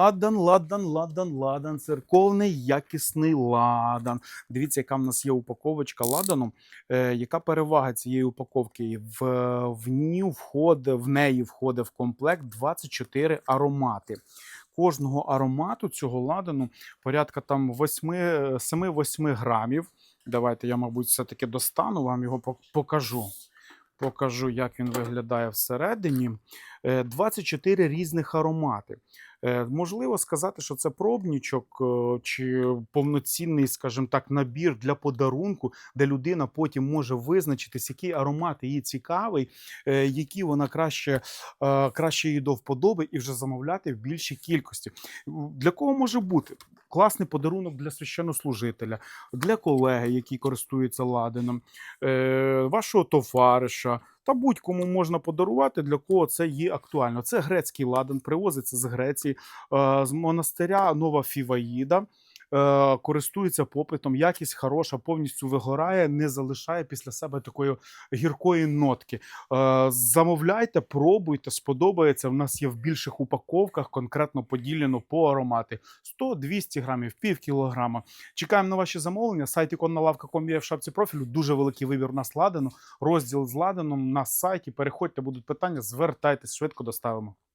Ладан, ладан, ладан, ладан, церковний якісний ладан. Дивіться, яка в нас є упаковочка ладану. Е, яка перевага цієї упаковки? В, в, ній входить, в неї входить в комплект 24 аромати. Кожного аромату цього ладану порядка там 8, 7-8 грамів. Давайте я, мабуть, все-таки достану, вам його пок- покажу. Покажу, як він виглядає всередині. Е, 24 різних аромати. Е, Можливо сказати, що це пробнічок е, чи повноцінний, скажімо так, набір для подарунку, де людина потім може визначитись, який аромат їй цікавий, е, які вона краще, е, краще їй до вподоби, і вже замовляти в більшій кількості. Для кого може бути? Класний подарунок для священнослужителя, для колеги, які користуються ладаном, е, вашого товариша. Та будь-кому можна подарувати, для кого це є актуально. Це грецький ладан, привозиться з Греції, е, з монастиря Нова Фіваїда. Е, користується попитом, якість хороша, повністю вигорає, не залишає після себе такої гіркої нотки. Е, замовляйте, пробуйте, сподобається. В нас є в більших упаковках, конкретно поділено по аромати 100-200 грамів, пів кілограма. Чекаємо на ваші замовлення. Сайт іконналавка.ком є в шапці профілю. Дуже великий вибір у нас ладану. Розділ з ладаном на сайті. Переходьте, будуть питання, звертайтесь, швидко доставимо.